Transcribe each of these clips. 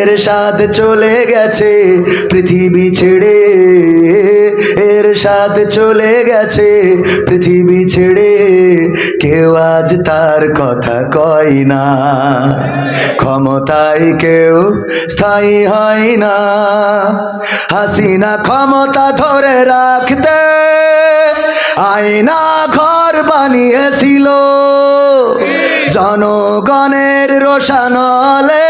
এর স্বাদ চলে গেছে পৃথিবী ছেড়ে। এর স্বাদ চলে গেছে পৃথিবী ছেড়ে। কেউ আজ তার কথা কয় না। ক্ষমতায় কেউ স্থায়ী হয় না। হাসিনা ক্ষমতা ধরে রাখতে আয়না ঘর বানিয়েছিল। জনগণের রোশানলে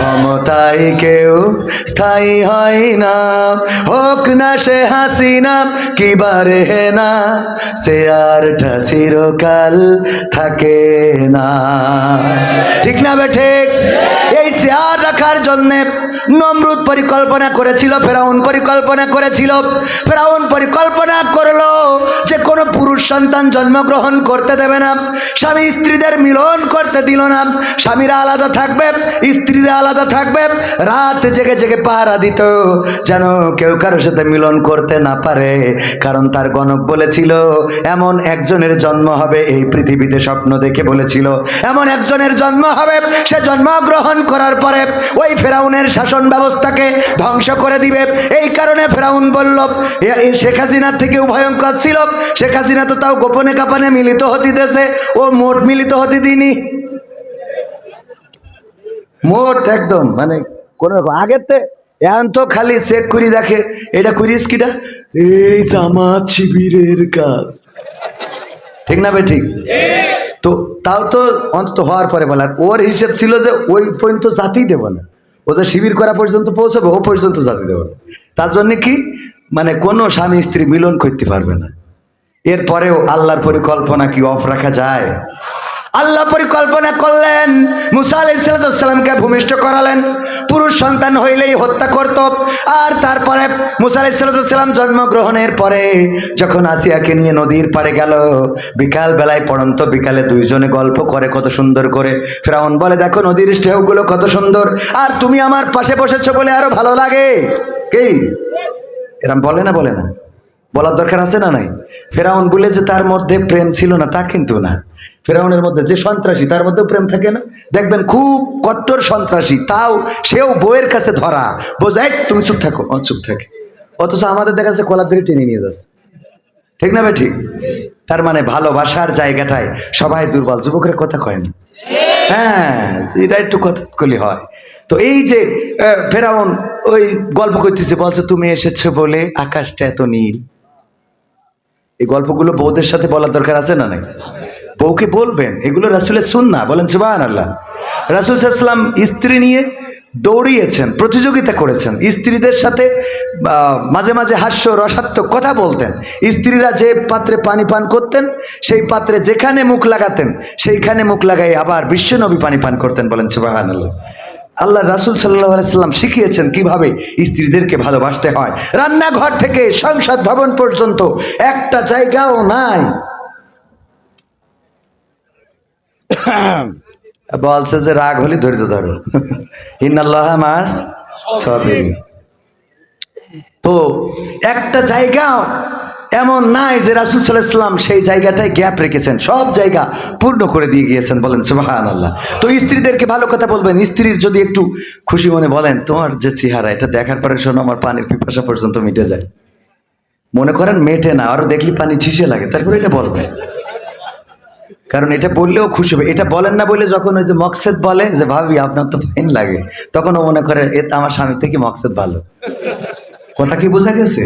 ক্ষমতায় কেউ স্থায়ী হয় না। হোক না সে হাসিনা কিবারে না, সে আর চিরকাল থাকে না। ঠিক না বে, ঠিক? এই চেয়ার রাখার জন্যে নমরুদ পরিকল্পনা করেছিল, ফেরাউন পরিকল্পনা করেছিল। ফেরাউন পরিকল্পনা করল যে কোনো পুরুষ সন্তান জন্মগ্রহণ করতে দেবে না। স্বামী স্ত্রীদের মিলন করতে দিল না। স্বামীরা আলাদা থাকবে, স্ত্রীরা আলাদা থাকবে। রাত জেগে জেগে পাহারা দিত, যেন কেউ কারোর সাথে মিলন করতে না পারে। কারণ তার গণক বলেছিল, এমন একজনের জন্ম হবে, এই পৃথিবীতে স্বপ্ন দেখে বলেছিল, এমন একজনের জন্ম হবে, সে জন্মগ্রহণ করার পরে ওই ফেরাউনের শাসন ব্যবস্থাকে ধ্বংস করে দিবে। এই কারণে ফেরাউন বলল শেখ হাসিনার থেকেও ভয়ঙ্কর ছিল। শেখ হাসিনা তো তাও গোপনে কাপানে মিলিত হতে দেশে ও মোট মিলিত হতে দিনি মোট একদম মানে কোন রকম। আগের তে এখন তো খালি চেক করি দেখে, এটা করিস কিটা এই জামাত শিবিরের কাজ। ঠিক না বে, ঠিক? তো তাও তো অন্তত হওয়ার পরে বলা ওর হিসেব ছিল যে ওই পর্যন্ত জাতি দেবো না। ও যে শিবির করা পর্যন্ত পৌঁছবে, ও পর্যন্ত জাতি দেবো না। তার জন্য কি? মানে কোনো স্বামী স্ত্রী মিলন করতে পারবে না। এরপরেও আল্লাহর পরিকল্পনা কি অফ রাখা যায়? আল্লাহ পরিকল্পনা করলেন, মুসা আলাইসালামকে ভূমিষ্ঠ করালেন, পুরুষ সন্তান হইলেই হত্যা করত, আর তারপরে মুসা আলাইসালাম জন্মগ্রহণের পরে যখন আসিয়াকে নিয়ে নদীর পাড়ে গেল, বিকাল বেলায় পড়ন্ত বিকালে দুইজনে গল্প করে কত সুন্দর করে। ফেরাউন বলে, দেখো নদীর ঢেউগুলো কত সুন্দর, আর তুমি আমার পাশে বসেছো বলে আরও ভালো লাগে। কি? এরম বলে না বলে না? বলার দরকার আছে না নাই? ফেরাউন বলে যে, তার মধ্যে প্রেম ছিল না, তা কিন্তু না। ফেরাউনের মধ্যে যে সন্ত্রাসী, তার মধ্যেও প্রেম থাকে না। দেখবেন খুব কট্টর সন্ত্রাসী, তাও সেও বইয়ের কাছে ধরা। বোঝাই তুমি চুপ থাকো। চুপ থাকে। অথচ আমাদের দেখা যাচ্ছে কলার ধরে টেনে নিয়ে যাচ্ছে। ঠিক না ঠিক তার মানে ভালোবাসার জায়গাটায় সবাই দুর্বল। যুবকের কথা কয় না। হ্যাঁ এটা একটু কথা কলি হয়। তো এই যে ফেরাউন ওই গল্প করতেছে, বলছে, তুমি এসেছ বলে আকাশটা এত নীল। এই গল্পগুলো বৌদের সাথে বলার দরকার আছে না নাই? বউকে বলবেন? এগুলো রাসুলের শুন না বলেন সুবাহ আল্লাহ রাসুল সাল্লাম স্ত্রী নিয়ে দৌড়িয়েছেন, প্রতিযোগিতা করেছেন। স্ত্রীদের সাথে মাঝে মাঝে হাস্য, রসাত্মক কথা বলতেন। স্ত্রীরা যে পাত্রে পানি পান করতেন, সেই পাত্রে যেখানে মুখ লাগাতেন, সেইখানে মুখ লাগাই আবার বিশ্বনবী পানি পান করতেন। বলেন সুবাহ আল্লাহ আল্লাহ রাসুল সাল্লাহ সাল্লাম শিখিয়েছেন কীভাবে স্ত্রীদেরকে ভালোবাসতে হয়। রান্নাঘর থেকে সংসদ ভবন পর্যন্ত একটা জায়গাও নাই। বলছে যে রাগ হলে ধৈর্য ধরো। মাস সবির। তো একটা জায়গাও এমন নাই যে রাসুল সাল্লাহাম সেই জায়গাটায় গ্যাপ রেখেছেন, সব জায়গা পূর্ণ করে দিয়ে গিয়েছেন বলেন সুবাহান আল্লাহ তো স্ত্রীদেরকে ভালো কথা বলবেন, স্ত্রীর যদি একটু খুশি মনে বলেন, তোমার যে চেহারা, এটা দেখার পরে শোনো, আমার পানির পিপাসা পর্যন্ত মিটে যায়। মনে করেন মেটে না, আরও দেখলি পানি ঠিসে লাগে, তারপরে এটা বলবেন। কারণ এটা বললেও খুশি হবে। এটা বলেন না বলে যখন ওই যে মকসেদ বলে যে ভাবি আপনার তো ফাইন লাগে। তখন ও মনে করে এ আমার স্বামী থেকে মকসেদ ভালো। কথা কি বোঝা গেছে?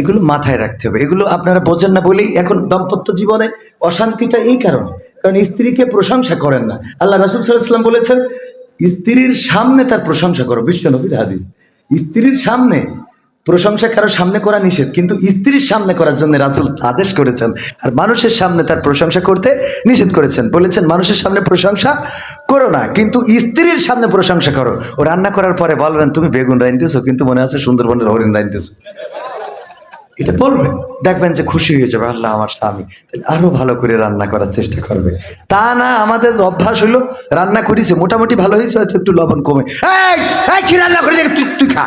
এগুলো মাথায় রাখতে হবে। এগুলো আপনারা বোঝেন না বলেই এখন দাম্পত্য জীবনে অশান্তিটা এই কারণে। কারণ স্ত্রীকে প্রশংসা করেন না। আল্লাহ রাসুল সাল্লাম বলেছেন স্ত্রীর সামনে তার প্রশংসা করো। বিশ্ব নবীর হাদিস। স্ত্রীর সামনে প্রশংসা কারও সামনে করা নিষেধ, কিন্তু স্ত্রীর সামনে করার জন্য রাসুল আদেশ করেছেন আর মানুষের সামনে তার প্রশংসা করতে নিষেধ করেছেন। বলেছেন, মানুষের সামনে প্রশংসা করো না, কিন্তু স্ত্রীর সামনে প্রশংসা করো। ও রান্না করার পরে বলবেন, তুমি বেগুন রাইনতেছো কিন্তু মনে আছে সুন্দরবনের হরিণ রাইনতেছো এটা বলবেন, দেখবেন যে খুশি হয়ে যাবে, আল্লাহ আমার স্বামী আরও ভালো করে রান্না করার চেষ্টা করবে। তা না, আমাদের অভ্যাস হলো রান্না করেছে, মোটামুটি ভালো হয়েছে, হয়তো একটু লবণ কমে। কি রান্না তুই তুই খা।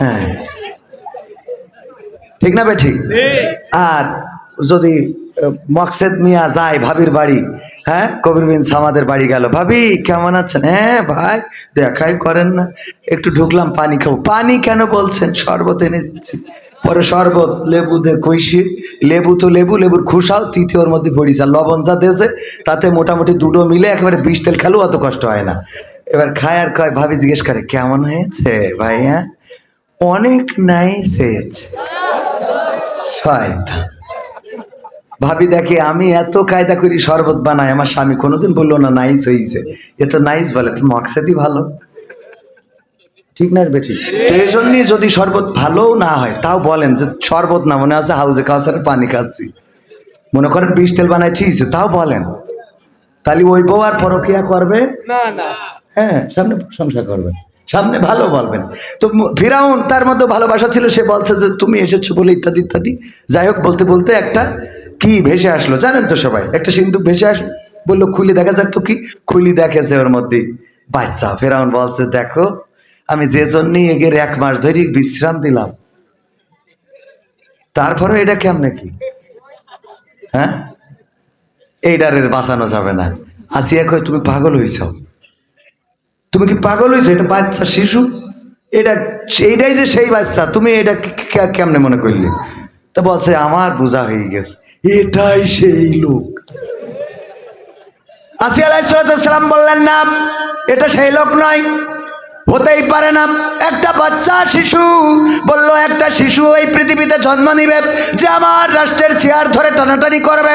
হ্যাঁ। ঠিক না বেঠি আর যদি মকসেদ মিয়া যায় ভাবির বাড়ি হ্যাঁ? কবির বিন সামাদের বাড়ি গেল। ভাবি কেমন আছেন? হ্যাঁ ভাই দেখাই করেন না। একটু ঢুকলাম পানি খাব। পানি কেন বলছেন? শরবত এনে দিচ্ছি। পরে শরবত লেবু দে কইসি। লেবু তো লেবু লেবুর খুশাও তৃতীয়র মধ্যে পড়িস আর লবণ যা দেশে তাতে মোটামুটি দুটো মিলে একেবারে বিষ তেল খেলেও অত কষ্ট হয় না। এবার খায় আর কয় ভাবি জিজ্ঞেস করে কেমন হয়েছে ভাই হ্যাঁ অনেক নাইস হয়েছে। শয়তান। ভাবি দেখে আমি এত কায়দা করি শরবত বানাই আমার স্বামী কোনোদিন বলল না নাইস হয়েছে এ তো নাইস বলে তো মকসেদই ভালো। ঠিক না বেঠি তো এই জন্যই যদি শরবত ভালোও না হয় তাও বলেন যে শরবত না মনে আছে হাউজে কাউসারে পানি খাচ্ছি। মনে করেন বিষ তেল বানাই ঠিকছে তাও বলেন। তাহলে ওই বউ আর পরকিয়া করবে? না না। হ্যাঁ সামনে প্রশংসা করবেন সামনে ভালো বলবেন। তো ফিরাউন তার মধ্যে ভালোবাসা ছিল, সে বলছে যে, তুমি এসেছ বলে ইত্যাদি ইত্যাদি। যাই হোক, বলতে বলতে একটা কি ভেসে আসলো, জানেন তো সবাই? একটা সিন্ধুক ভেসে আসলো, বলল, খুলি, দেখা যাক তো কি খুলি দেখেছে ওর মধ্যে। বাচ্চা, ফেরাউন বলছে, দেখো, আমি যে জন্যই এগের এক মাস ধরে বিশ্রাম দিলাম। তারপরে এটা কেমনে কি? হ্যাঁ? এইটারের বাঁচানো যাবে না। আসিয়া কয়, তুমি পাগল হয়েছ তুমি কি পাগল হয়েছো এটা বাচ্চা, শিশু? এটা এইটাই যে সেই বাচ্চা, তুমি এটা কেমনে মনে করলে? তা বলছে, আমার বোঝা হয়ে গেছে। এটাই সেই লোক। আসি আলাইসালাম বললেন, না, এটা সেই লোক নয়। হতেই পারে না। একটা বাচ্চা, শিশু, বলল, একটা শিশু এই পৃথিবীতে জন্ম নিবে, যে আমার রাষ্ট্রের চেয়ার ধরে টানাটানি করবে।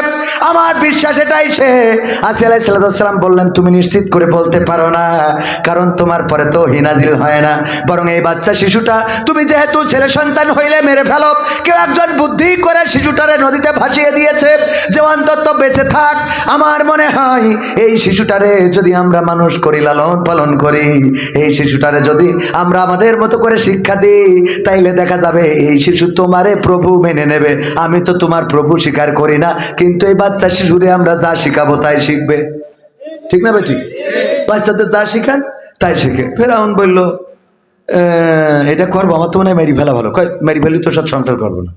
আমার বিশ্বাস এটাই সে। আসি আলাইসাল্লাম বললেন, তুমি নিশ্চিত করে বলতে পারো না, কারণ তোমার পরে তো হিনাজিল হয় না। বরং এই বাচ্চা, শিশুটা, তুমি যেহেতু ছেলে সন্তান হইলে মেরে ফেলো, কেউ একজন বুদ্ধি করে শিশুটারে নদীতে ভাসিয়ে দিয়েছে যে অন্তত বেঁচে থাক। আমার মনে হয়, এই শিশুটারে যদি আমরা মানুষ করি লালন পালন করি, এই শিশুটারে যদি আমরা আমাদের মতো করে শিক্ষা দিই তাইলে দেখা যাবে এই শিশু তোমারে প্রভু মেনে নেবে। আমি তো তোমার প্রভু স্বীকার করি না কিন্তু এই বাচ্চা শিশুরে আমরা যা শিখাবো তাই শিখবে। ঠিক না বেটি? বাচ্চাদের যা শিখান তাই শিখে। ফেরাউন বলল "আহ, এটা করব আমার তো মনে হয় মেরি ফেলা ভালো। কয় মেরি ফেলি তো সব সংসার করব না।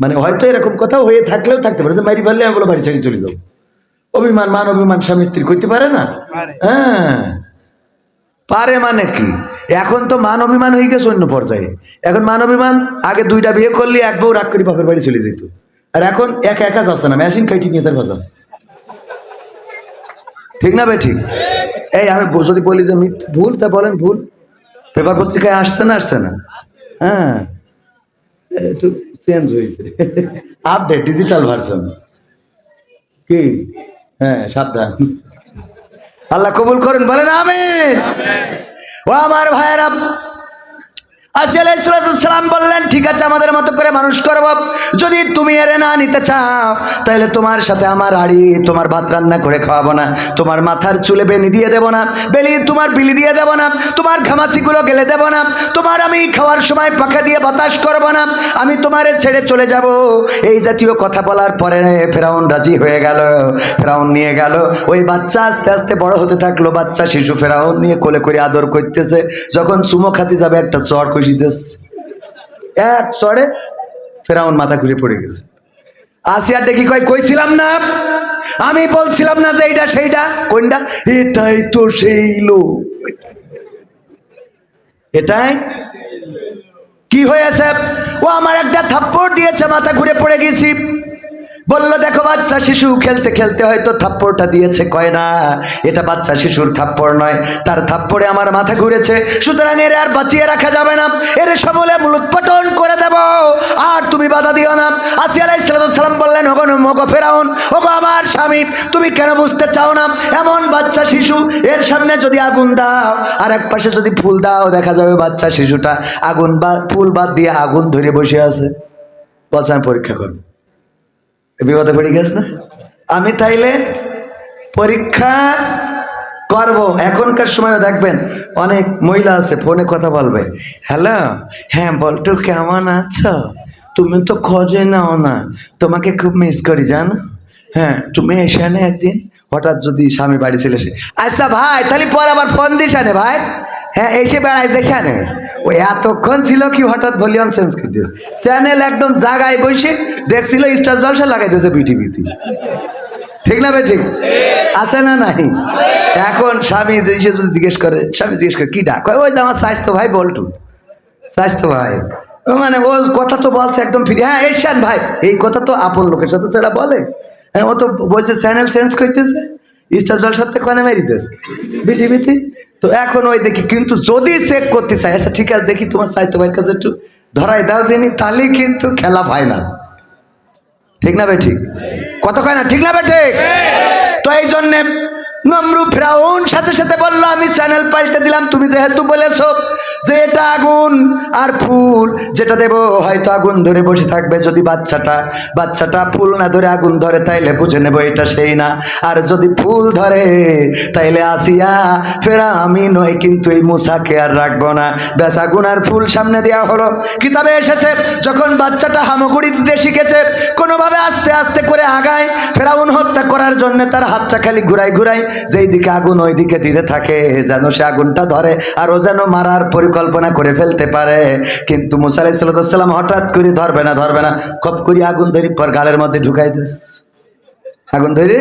মানে হয়তো এরকম কথা হয়ে থাকলেও থাকতে পারে মেরি ফেললে আমি বলো বাড়ি ছেড়ে চলে যাব। অভিমান মান অভিমান স্বামী স্ত্রী করতে পারে না? হ্যাঁ। পারে মানে কি? এখন তো মান অভিমান হয়ে গেছে অন্য পর্যায়ে। এখন মান অভিমান, আগে দুইটা বিয়ে করলে, এক বউ রাগ করে বাপের বাড়ি চলে যেত। আর এখন একা একা যাচ্ছে না, মেশিন কাইটি নিয়ে তার বাজা ঠিক না ভাই ঠিক? এই আমি যদি বলি যে ভুল, তা বলেন ভুল। পেপার পত্রিকায় আসছে না আসছে না? হ্যাঁ। একটু চেঞ্জ হয়েছে। আপডেট ডিজিটাল ভার্সন কি? হ্যাঁ সাবধান। আল্লাহ কবুল করেন বলেন আমিন। ও আমার ভাইয়েরা সালাম বললেন, ঠিক আছে, আমাদের মতো করে মানুষ করব। যদি তুমি এরে না নিতে চাও, তাহলে তোমার সাথে আমার তোমার ভাত রান্না করে খাওয়াবো না। তোমার মাথার চুলে বেনি দিয়ে দেবো না, বেলি, তোমার বিলি দিয়ে দেবো না, তোমার গেলে দেবো না, তোমার আমি খাওয়ার সময় পাখা দিয়ে বাতাস করব না, আমি তোমারে ছেড়ে চলে যাব। এই জাতীয় কথা বলার পরে ফেরাউন রাজি হয়ে গেল। ফেরাউন নিয়ে গেল। ওই বাচ্চা আস্তে আস্তে বড় হতে থাকল। বাচ্চা শিশু ফেরাউন নিয়ে কোলে করে আদর করতেছে। যখন চুমো খাতে যাবে একটা চর কষিতেছে এক চড়ে ফেরাউন মাথা ঘুরে পড়ে গেছে। আসিয়া ডেকে কয়, কইছিলাম না, আমি বলছিলাম না যে এইটা সেইটা কোনটা এটাই তো সেই লোক। এটাই? কি হয়েছে? ও আমার একটা থাপ্পড় দিয়েছে, মাথা ঘুরে পড়ে গেছি। বলল, দেখো, বাচ্চা শিশু খেলতে খেলতে হয়তো থাপ্পড়টা দিয়েছে, কয় না, এটা বাচ্চা শিশুর থাপ্পড় নয়, তার থাপ্পড়ে আমার মাথা ঘুরেছে, সুতরাং এর আর বাঁচিয়ে রাখা যাবে না, এর সমূলে মূলোৎপাটন করে দেব, আর তুমি বাধা দিও না। আসি আলাইসালাম বললেন, ওগো মগো ফেরাউন, ওগো আমার স্বামী, তুমি কেন বুঝতে চাও না? এমন বাচ্চা শিশু, এর সামনে যদি আগুন দাও, আর এক পাশে যদি ফুল দাও, দেখা যাবে বাচ্চা শিশুটা আগুন বা, ফুল বাদ দিয়ে আগুন ধরে বসে আছে। আমি পরীক্ষা করব। বিপদে পড়ে গেছ না? আমি তাইলে পরীক্ষা করব। এখনকার সময় দেখবেন অনেক মহিলা আছে, ফোনে কথা বলবে। হ্যালো হ্যাঁ বলটু কেমন আছো? তুমি তো খোঁজে নাও না। তোমাকে খুব মিস করি, জানো? হ্যাঁ তুমি এসে না একদিন। হঠাৎ যদি স্বামী বাড়ি এসে আচ্ছা ভাই, তাহলে পরে আবার ফোন দিস ভাই। হ্যাঁ এসে বেড়াই দেখে আনে ওই এতক্ষণ ছিল কি হঠাৎ ভলিউম চেঞ্জ করে দিয়েছে চ্যানেল একদম জাগায় বসে দেখছিল স্টার জলসা লাগাইতেছে বিটিভিতে ঠিক না ভাই, ঠিক? আছে না নাই? এখন স্বামী যে যদি জিজ্ঞেস করে, স্বামী জিজ্ঞেস করে, কি ডাক? ওই যে আমার স্বাস্থ্য ভাই বলটু। স্বাস্থ্য ভাই। মানে ও কথা তো বলছে একদম ফ্রি হ্যাঁ এসান ভাই, এই কথা তো আপন লোকের সাথে সেটা বলে। হ্যাঁ ও তো বলছে চ্যানেল চেঞ্জ করতেছে? স্টার জল সাথে কনে মেরিতেছে বিটিভিতে তো এখন ওই দেখি, কিন্তু যদি চেক করতে চাই আচ্ছা ঠিক আছে, দেখি তোমার সাহিত্য ভাইয়ের কাছে একটু ধরাই দাও, দিনি, তাহলে কিন্তু খেলা ফাইনাল ঠিক না বে ঠিক? কত কয় না ঠিক না ভাই ঠিক? তো এই জন্যে নমরু ফ্রাউন সাথে সাথে বলল, আমি চ্যানেল পাল্টে দিলাম, তুমি যেহেতু বলেছ যে এটা আগুন আর ফুল, যেটা দেব, হয়তো আগুন ধরে বসে থাকবে। যদি বাচ্চাটা বাচ্চাটা ফুল না ধরে আগুন ধরে, তাইলে বুঝে নেব এটা সেই না। আর যদি ফুল ধরে, তাইলে আসিয়া ফেরা, আমি নয় কিন্তু এই মুসাকে আর রাখব না। ব্যাস, আগুন আর ফুল সামনে দেওয়া হলো। কিতাবে এসেছে, যখন বাচ্চাটা হামগুড়ি দিতে শিখেছে, কোনোভাবে আস্তে আস্তে করে আগায়, ফেরাউন হত্যা করার জন্য তার হাতটা খালি ঘুরাই ঘুরাই যেই দিকে আগুন ওই দিকে দিতে থাকে, যেন সে আগুনটা ধরে আর ও যেন মারার পরিকল্পনা করে ফেলতে পারে। কিন্তু মুসা আলাইসাল্লাম হঠাৎ করে ধরবে না ধরবে না। খপ করি আগুন ধরি পর গালের মধ্যে ঢুকাই দিস। আগুন ধরে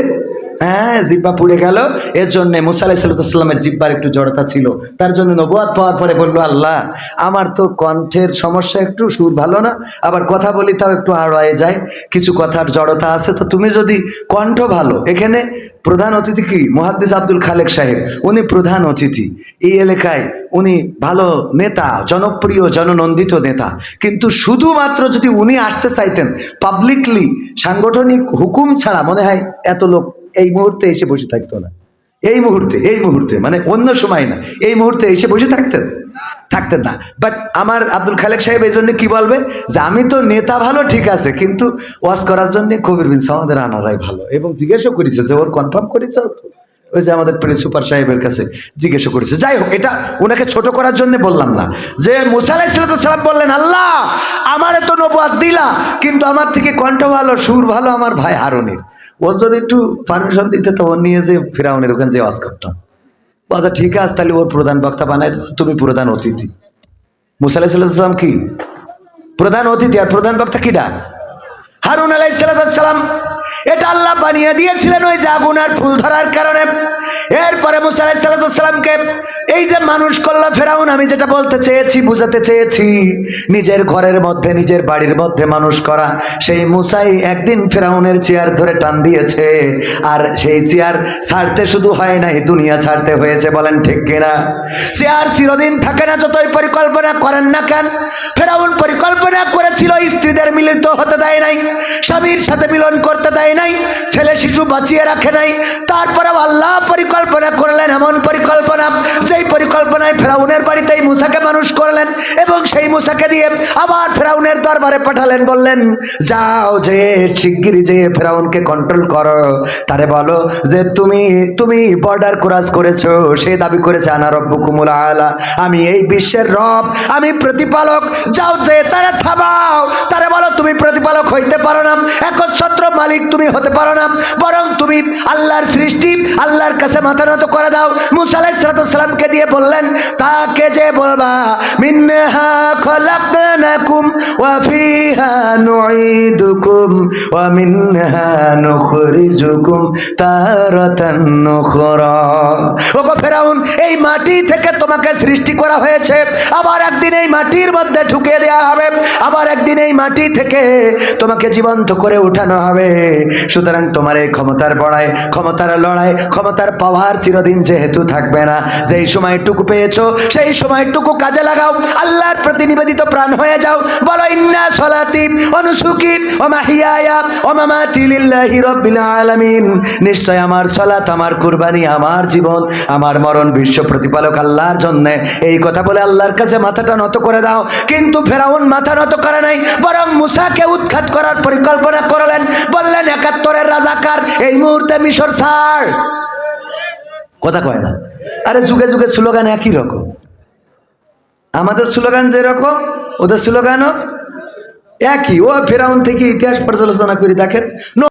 হ্যাঁ জিব্বা পুড়ে গেল। এর জন্য মুসা আলাইসাল্লামের জিব্বার একটু জড়তা ছিল। তার জন্য নবুয়াদ পাওয়ার পরে বলল, আল্লাহ, আমার তো কণ্ঠের সমস্যা একটু, সুর ভালো না। আবার কথা বলি, তাও একটু আড়ায়ে যায়। কিছু কথার জড়তা আছে, তো তুমি যদি কণ্ঠ ভালো, এখানে প্রধান অতিথি কি? মহাদ্দিস আব্দুল খালেক সাহেব, উনি প্রধান অতিথি। এই এলাকায় উনি ভালো নেতা, জনপ্রিয়, জননন্দিত নেতা। কিন্তু শুধুমাত্র যদি উনি আসতে চাইতেন পাবলিকলি সাংগঠনিক হুকুম ছাড়া মনে হয় এত লোক এই মুহূর্তে এসে বসে থাকতো না। এই মুহূর্তে এই মুহূর্তে মানে অন্য সময় না। এই মুহূর্তে এসে বসে থাকতেন। থাকতেন না। বাট আমার আব্দুল খালেক সাহেব এই জন্য কি বলবে? যে আমি তো নেতা ভালো, ঠিক আছে, কিন্তু ওয়াজ করার জন্য কবির বিন আমাদের আনারাই ভালো। এবং জিজ্ঞাসা করেছে যে ওর কনফার্ম করেছ তো। ওই যে আমাদের প্রিন্স সুপার সাহেবের কাছে জিজ্ঞাসা করেছে। যাই হোক, এটা ওনাকে ছোট করার জন্য বললাম না। যে মুসা আলাইসালাম বললেন, আল্লাহ, আমার তো নবাদ দিলা, কিন্তু আমার থেকে কণ্ঠ ভালো, সুর ভালো আমার ভাই হারুনের। ওর যদি একটু পারমিশন দিতে, তো ওর নিয়ে যে ফিরাউনের ওখানে যে ওয়াজ করতাম আচ্ছা ঠিক আছে, তাহলে ওর প্রধান বক্তা বানাই তুমি প্রধান অতিথি। মুসা আলাইসাল্লাম কি? প্রধান অতিথি আর প্রধান বক্তা কিডা? হারুন আলাইসালাম এটা আল্লাহ বানিয়ে দিয়েছিলেন ওই আগুন ফুল ধরার কারণে। এরপরে মুসা এই যে মানুষ করল ফেরাউন, আমি যেটা বলতে চেয়েছি, বুঝাতে চেয়েছি, নিজের ঘরের মধ্যে, নিজের বাড়ির মধ্যে মানুষ করা, সেই মুসাই একদিন ফেরাউনের চেয়ার ধরে টান দিয়েছে, আর সেই চেয়ার ছাড়তে শুধু হয় নাই, দুনিয়া ছাড়তে হয়েছে, বলেন ঠিক কিনা? চেয়ার চিরদিন থাকে না, যতই পরিকল্পনা করেন না কেন, ফেরাউন পরিকল্পনা করেছিল, স্ত্রীদের মিলিত হতে দেয় নাই, স্বামীর সাথে মিলন করতে দেয় নাই, ছেলে শিশু বাঁচিয়ে রাখে নাই। তারপরে আল্লাহ পরিকল্পনা করলেন, এমন পরিকল্পনা সেই পরিকল্পনায় ফেরাউনের বাড়িতেই মুসাকে মানুষ করলেন এবং সেই মুসাকে দিয়ে আবার ফেরাউনের দরবারে পাঠালেন, বললেন, যাও যে শিগগিরি যে ফেরাউনকে কন্ট্রোল করো। তারে বলো যে তুমি তুমি বর্ডার ক্রস করেছ, সে দাবি করেছে, আনা রব্বুকুমুল আলা। আমি এই বিশ্বের রব, আমি প্রতিপালক। যাও যে, তারা থামাও। তারে বলো, তুমি প্রতিপালক হইতে পারো না। একচ্ছত্র মালিক তুমি হতে পারো না, বরং তুমি আল্লাহর সৃষ্টি, আল্লাহর কাছে মাথা নত করে দাও। মুসা আলাইসালামকে দিয়ে বললেন, তাকে যে বলবা, মিনহা খলাকনাকুম ওয়া ফিহা নুঈদুকুম ওয়া মিনহা নুখরিজুকুম তারাতান নুখরা। ওগো ফেরাউন, এই মাটি থেকে তোমাকে সৃষ্টি করা হয়েছে। আবার একদিন এই মাটির মধ্যে ঢুকিয়ে দেওয়া হবে। আবার একদিন এই মাটি থেকে তোমাকে জীবন্ত করে উঠানো হবে। সুতরাং তোমার এই ক্ষমতার বড়াই, ক্ষমতার লড়াই, ক্ষমতার পাওয়ার চিরদিন যেহেতু থাকবে না। যেই সময়টুকু পেয়েছ, সেই সময়টুকু কাজে লাগাও। আল্লাহর প্রতি নিবেদিত প্রাণ হয়ে যাও। বলো, ইন্না সলাতি অনুসুকি ও মাহিয়ায়া ও মামাতি লিল্লাহি রাব্বিল আলামিন। নিশ্চয় আমার সলাত, আমার কুরবানি, আমার জীবন, আমার মরণ বিশ্ব প্রতিপালক আল্লাহর জন্য। এই কথা বলে আল্লাহর কাছে মাথাটা নত করে দাও। কিন্তু ফেরাউন মাথা নত করে নাই, বরং মুসাকে উৎখাত করার পরিকল্পনা করলেন। বললেন একাত্তরের রাজাকার, এই মুহূর্তে মিশর ছাড়। কথা কয় না। আরে যুগে যুগে স্লোগান একই রকম। আমাদের স্লোগান যেরকম, ওদের স্লোগানও একই। ও ফেরাউন থেকে ইতিহাস পর্যালোচনা করে, দেখেন।